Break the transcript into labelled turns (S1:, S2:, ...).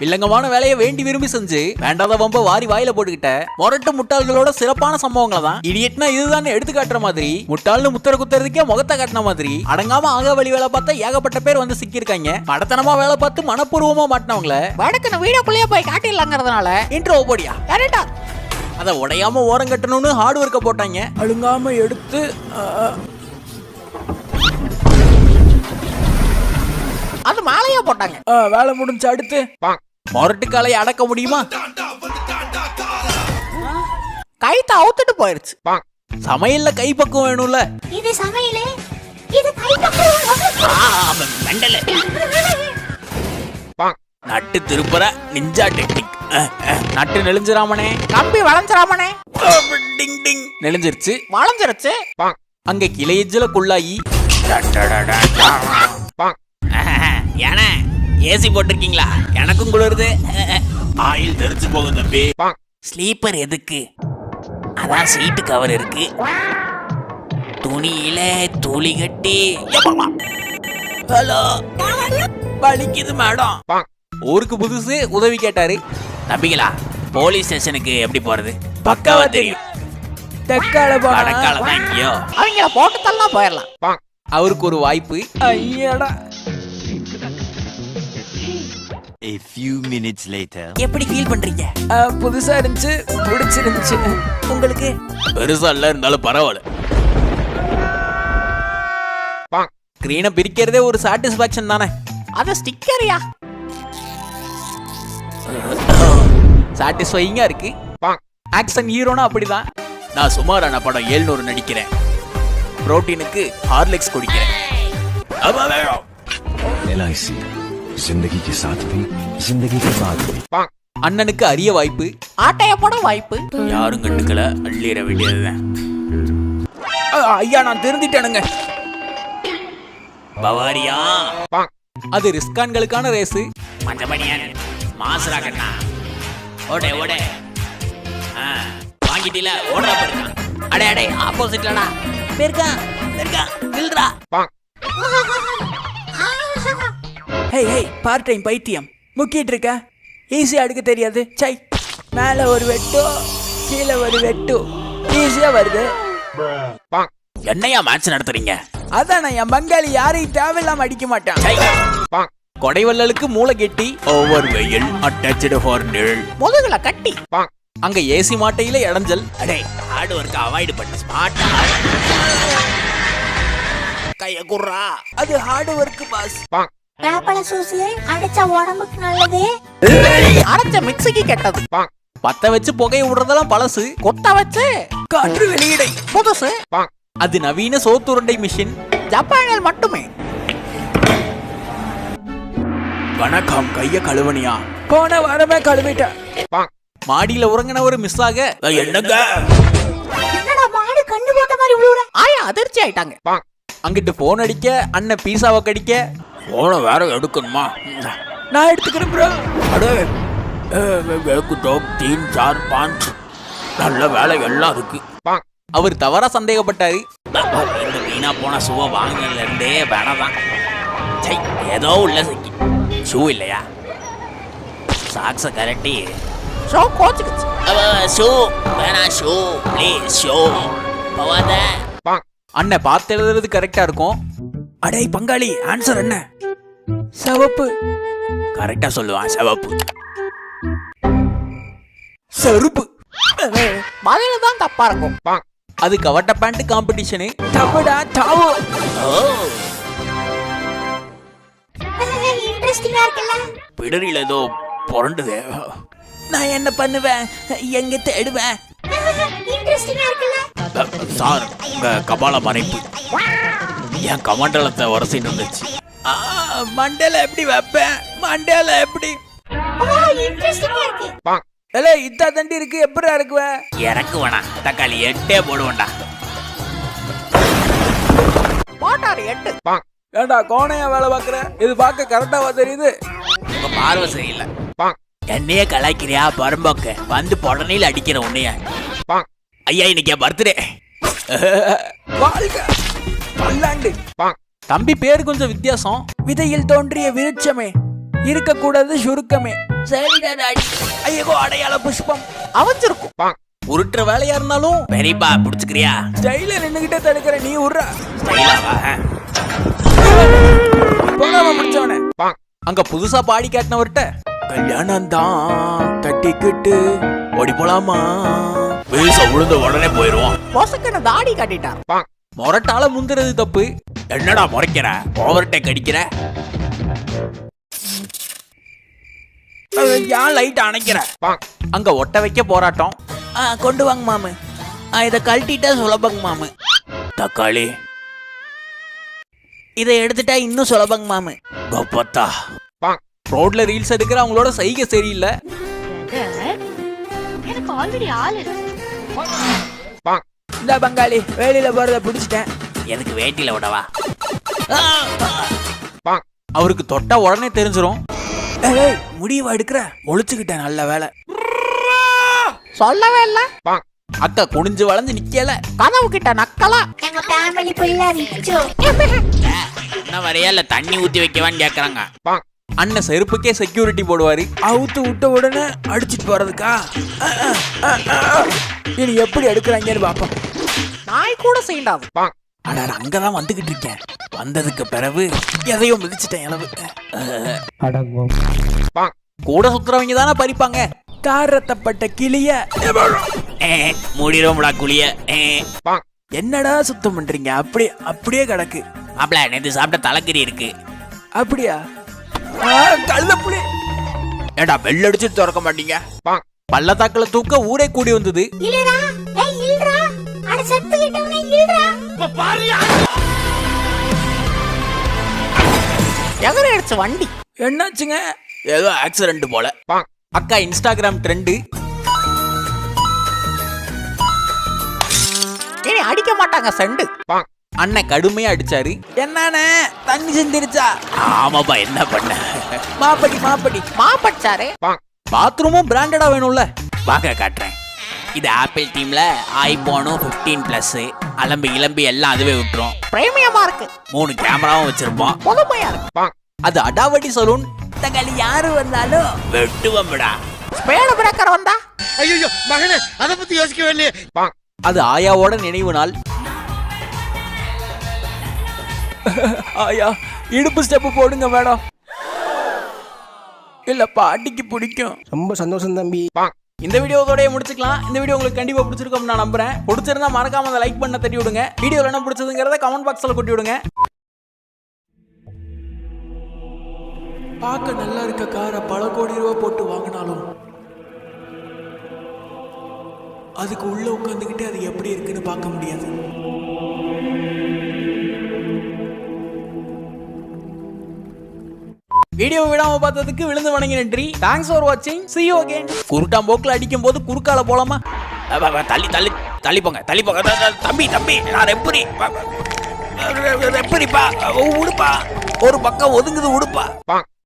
S1: வில்லங்கமான வேலையை வேண்டி விரும்பி செஞ்சு வேண்டாத வம்ப வாரி வாயில போட்டுக்கிட்ட மொரட்டு முட்டாள்களோட சிறப்பான சம்பவங்களை தான் இடியட்னா இதுதான் எடுத்து காட்டுற மாதிரி முட்டாள்னு முத்திர குத்துறதுக்கே முகத்தை காட்டின மாதிரி அடங்காம ஆக வழி வேலை பார்த்தா ஏகப்பட்ட பேர் வந்து சிக்கியிருக்காங்க. மடத்தனமா வேலை பார்த்து மனப்பூர்வமா மாட்டினவங்கள
S2: வடக்குன்னு வீடுக்குள்ளேயே போய் காட்டிடலாங்கிறதுனால
S1: இன்ட்ரோ போடியா?
S2: கரெக்டா
S1: அதை உடையாம ஓரம் கட்டணும்னு ஹார்ட் ஒர்க்கை போட்டாங்க. அழுங்காம எடுத்து
S2: அது மாலையா போட்டாங்க.
S1: ஆ, வேலை முடிஞ்சு அடுத்து. மொரட்டு காலையை அடக்க முடியுமா?
S2: கைத்த அவுத்துட்டு போயிருச்சு.
S1: சமையல்ல கைப்பக்குவம் வேணும்ல.
S3: இது சமையலே? இது கை பக்கம்
S1: நட்டு திருப்புற நிஞ்சா டெக்னிக். நட்டு நெளிஞ்சிராமனே
S2: கம்பி வளைஞ்சிராமனே
S1: டிங் டிங். நெளிஞ்சிருச்சு.
S2: வளைஞ்சிருச்சு.
S1: அங்க கிளையஜ்ல குள்ளாயி. ஏன? ஏசி போட்டிருக்கீங்களா? எனக்கும் குளிருது. ஆயில் தெரிச்சு போகும் தம்பி. ஸ்லீப்பர் எதுக்கு? அதான் சீட்டு கவர் இருக்கு. துணியில துளி கட்டி. ஹலோ. வலிக்குது மேடம். ஊருக்கு புதுசு உதவி கேட்டாரு. நம்பிங்களா போலீஸ் ஸ்டேஷனுக்கு எப்படி போறது? பக்காவா தெரியும். தெக்கால வடக்கால தான் இங்கேயோ
S2: அவங்கள போட்டு தள்ளலாம் போயிடலாம்
S1: அவருக்கு ஒரு வாய்ப்பு. ஐயடா.
S4: A few minutes later.
S1: எப்படி ஃபீல் பண்றீங்க? புதுசா இருந்துச்சு பிடிச்சிருந்துச்சு. உங்களுக்கு? பெருசா இல்ல இருந்தாலும் பரவாயில்ல. ஸ்கிரீனை பிரிக்கிறதே ஒரு சாட்டிஸ்பாக்சன் தானே.
S2: அது ஸ்டிக்கரியா
S1: சாட்டிஸ்ஃபைங்கா இருக்கு. ஆக்ஷன் ஹீரோனா அப்படிதான். நான் சுமாரான படம் ஏழ்நூறு நடிக்கிறேன். புரோட்டீனுக்கு ஹார்லிக்ஸ் குடிக்கிறேன். அப்பா வேணும்.
S5: एल जिंदगी के साथ भी जिंदगी के बाद भी
S1: அண்ணனுக்கு அரிய வாய்ப்பு
S2: ஆட்டைய போட வாய்ப்பு
S1: யாரும் கண்டுக்கல அள்ளிட வேண்டியதுதான் ஐயா நான் திருந்திட்டேனுங்க பவாரியா அது ரிஸ்கான்களுக்கான ரேஸு மஞ்சமணியன் மாசுரா கண்ணா ஓடே ஓடே ஆ, வாங்கிட்டீல ஓடுறா போயிருக்கான் அடே அடே ஆப்போசிட்லடா போயிருக்கான் போயிருக்கான் நில்றா ஹே ஹே பார்ட் டைம் பைத்தியம். முக்கிட்டு இருக்க ஈஸியா அடுக்க தெரியாது. சை. மேல ஒரு வெட்டு கீழே ஒரு வெட்டு. ஈஸியா வருது. என்னையா மேட்ச் நடத்துறீங்க? அதானே என் பங்காளி யாரையும் தேவையில்லாம அடிக்க மாட்டான். கொடைவள்ளலுக்கு மூளை கெட்டி ஓவர் வெயில் அட்டாச்சு ஃபார் நிழல்.
S2: முதுகுல கட்டி.
S1: அங்க ஏசி மாட்டையில இடைஞ்சல். அடே ஹார்ட் ஒர்க் அவாய்ட் பண்ணு ஸ்மார்ட்டா கைய குர்ரா அது ஹார்ட் ஒர்க் பாஸ்
S3: வேப்பல சூசு அடிச்சா உடம்புக்கு நல்லது.
S2: அரைச்ச மிக்சிக்கு கெட்டது.
S1: பத்த வச்சு புகைய விடுறதெல்லாம் பழசு.
S2: கொத்த வச்சு
S1: காற்று வெளியிடை.
S2: புதுசு.
S1: அது நவீன சோத்துருண்டை மிஷின்
S2: ஜப்பானில் மட்டுமே.
S1: வணக்கம் கைய கழுவனியா? போன வாரமே கழுவிட்டேன். மாடியில உறங்கினவர் மிஸ் ஆக என்னங்க?
S3: என்னடா மாடு கண்ணு போட்ட மாதிரி
S2: ஆயா அதிர்ச்சி ஆயிட்டாங்க.
S1: அங்கிட்டு போன் அடிக்க அண்ணன் பீஸாவை கடிக்க போனை வேற எடுக்கணுமா? நான் எடுத்துக்கிறேன் ப்ரோ அடே டோப் தீன் சார் பாஞ்ச் நல்ல வேலை எல்லாம் இருக்கு. அவர் தவறா சந்தேகப்பட்டாரு. இந்த வீணா போன ஷூவை வாங்கினதுல இருந்தே வேணாதான் சை ஏதோ உள்ள சிக்கி. ஷூ இல்லையா? சாக்ஸை கரட்டி.
S2: ஷோ கோச்சுக்குச்சு.
S1: ஷூ. வேணாம் ஷூ ப்ளீஸ் ஷூ. போவாத அண்ணன் பார்த்து எழுதுறது கரெக்டா இருக்கும். அடே பங்காளி ஆன்சர் என்ன? சிவப்பு. கரெக்டா சொல்லுவான் சிவப்பு. செருப்பு.
S2: பதில தான் தப்பா இருக்கும்.
S1: அது கவட்ட பேண்ட் காம்படிஷனு தவடா தாவோ.
S3: இன்ட்ரெஸ்டிங்கா இருக்குல்ல?
S1: பிடரில் ஏதோ புரண்டுதே. நான் என்ன பண்ணுவேன்? எங்க தேடுவேன்?
S3: இன்ட்ரெஸ்டிங்கா இருக்குல்ல?
S1: சார் உங்க கபால மறைப்பு. என் கமண்டலத்தை உரசிட்டு வந்துச்சு மண்டல எப்படி வைப்பேன்? மண்டல எப்படி? ஏலே இத்தா தண்டி இருக்கு எப்படா இருக்குவ எனக்கு தக்காளி எட்டே போடுவேன்டா
S2: போட்டாரு எட்டு.
S1: ஏண்டா கோணையா வேலை பாக்குற இது பார்க்க கரெக்டாவா தெரியுது? உங்க பார்வை சரியில்லை. என்னையே கலாய்க்கிறியா பரம்போக்க? வந்து புடனையில் அடிக்கிற உன்னைய. ஐயா இன்னைக்கு பர்த்டே வாழ்க. பல்லாண்டு. தம்பி பேர் கொஞ்சம் வித்தியாசம். விதையில் தோன்றிய விருட்சமே. இருக்கக்கூடாது சுருக்கமே. சரிடா டாடி ஐயோ அடையாள புஷ்பம்.
S2: அவஞ்சிருக்கும்.
S1: உருட்டுற வேலையா இருந்தாலும்.
S6: பெரியப்பா புடிச்சுக்கிறியா?
S1: ஸ்டைல நின்னுகிட்டே தடுக்கிற நீ உர்றா போடாம முடிச்சவனே. அங்க புதுசா பாடி காட்டினவர்கிட்ட கல்யாணம் தான் கட்டிக்கிட்டு ஓடி போலாமா
S6: வீச விழுந்த உடனே போயிருவோம்.
S2: பொசுக்குன்னு தாடி காட்டிட்டார்
S1: மொரட்டால முந்துறது தப்பு.
S6: என்னடா முறைக்கிற ஓவர்டேக் அடிக்கிற?
S1: அஹ், ஏன் லைட் அணைக்கிற? அங்க ஒட்ட வைக்க போராட்டம்.
S6: கொண்டு வாங்க மாமு. ஆ, இத கழட்டிட்டா சுலபங்க மாமு. தக்காளி. இதை எடுத்துட்டா இன்னும் சுலபங்க மாமு. கொப்பத்தா
S1: ரோட்ல ரீல்ஸ் எடுக்கிற அவங்களோட சைகை சரியில்லை.
S3: எனக்கு ஆல்ரெடி ஆள். இருக்கு
S1: இந்த பங்காளி. வேலையில போறத பிடிச்சிட்டேன்.
S6: எதுக்கு வேட்டியில விடவா.
S1: அவருக்கு தொட்டா உடனே தெரிஞ்சிரும். ஏய், முடிவா எடுக்கிற? ஒழிச்சுக்கிட்டேன் நல்ல வேலை.
S2: சொல்லவே இல்ல.
S1: அக்கா குனிஞ்சு வளைஞ்சு நிக்கல.
S2: கதவு கிட்ட நக்கலா
S6: என்ன வரையா இல்ல தண்ணி ஊத்தி வைக்கவான்னு கேக்குறாங்க.
S1: அண்ணன் செருப்புக்கே செக்யூரிட்டி போடுவாரு. அவுத்து விட்ட உடனே அடிச்சிட்டு போறதுக்கா. இனி எப்படி எடுக்கிறாங்கன்னு பாப்போம்.
S2: நாய் கூட செய்யண்டாது
S1: அட அங்கதான் வந்துகிட்டு இருக்கேன். வந்ததுக்கு பிறகு எதையோ மிதிச்சிட்டேன் அளவு கூட சுத்துறவங்க தானே பறிப்பாங்க. காரத்தப்பட்ட கிளிய.
S6: மூடிடுவோம்டா குளிய. ஏ.
S1: என்னடா சுத்தம் பண்றீங்க? அப்படியே அப்படியே கிடக்கு.
S6: மாப்ள நேத்து சாப்பிட்ட தலைக்கறி இருக்கு.
S1: அப்படியா? கழுத புலி ஏடா பெல் அடிச்சு திறக்க மாட்டீங்க? பள்ளத்தாக்குல தூக்க ஊரே கூடி வந்தது.
S3: அட செத்து கிட்டவனே இல்லடா
S2: எகரை அடிச்ச வண்டி?
S1: என்னாச்சுங்க? ஏதோ ஆக்சிடென்ட் போல. அக்கா இன்ஸ்டாகிராம் ட்ரெண்டு
S2: இனி அடிக்க மாட்டாங்க செண்டு
S1: அண்ணன் கடுமையா அடிச்சாரு. என்னண்ணே தண்ணி சிந்திருச்சா?
S6: ஆமாப்பா என்ன பண்ண?
S1: மாப்படி மாப்படி.
S2: மாப்பச்சாரே
S1: பாத்ரூமும் பிராண்டடா வேணும்ல.
S6: வாங்க காட்டுறேன். இது ஆப்பிள் டீம்ல ஐபோனும் 15 பிளஸ் அலம்பி இளம்பி எல்லாம் அதுவே விட்டுரும்.
S2: பிரேமியமா இருக்கு.
S6: மூணு கேமராவும் வச்சிருப்போம்
S2: புதுமையா இருக்கு.
S1: அது அடாவடி சலூன்
S6: தக்காளி யாரு வந்தாலும் வெட்டுவம்படா
S2: ஸ்பேடு பிரேக்கர் வந்தா?
S7: ஐயோ மகனே அத பத்தி யோசிக்கவே இல்லையே
S1: அது ஆயாவோட நினைவு நாள். ஆயா இடுப்பு ஸ்டெப் போடுங்க மேடம் இல்ல பாட்டிக்கு பிடிக்கும்.
S7: ரொம்ப சந்தோஷம் தம்பி.
S1: இந்த வீடியோ இதோடய முடிச்சுக்கலாம். இந்த வீடியோ உங்களுக்கு கண்டிப்பாக பிடிச்சிருக்கும் நான் நம்புறேன். பிடிச்சிருந்தா மறக்காம அந்த லைக் பண்ண தட்டி விடுங்க. வீடியோவில் என்ன பிடிச்சதுங்கிறத கமெண்ட் பாக்ஸில் கொட்டி விடுங்க. பார்க்க நல்லா இருக்க காரை பல கோடி ரூபா போட்டு வாங்கினாலும் அதுக்கு உள்ள உட்காந்துக்கிட்டு அது எப்படி இருக்குன்னு பார்க்க முடியாது. வீடியோ விடாம பார்த்ததுக்கு விழுந்து வணங்கி நன்றி. தேங்க்ஸ் ஃபார் வாட்சிங் சி யூ அகேன் குருட்டாம் போக்கில் அடிக்கும் போது குறுக்கால போலாமா?
S6: தள்ளி தள்ளி தள்ளி போங்க தள்ளி போங்க. தம்பி தம்பி நான் எப்படி எப்படிப்பா உடுப்பா. ஒரு பக்கம் ஒதுங்குது உடுப்பா.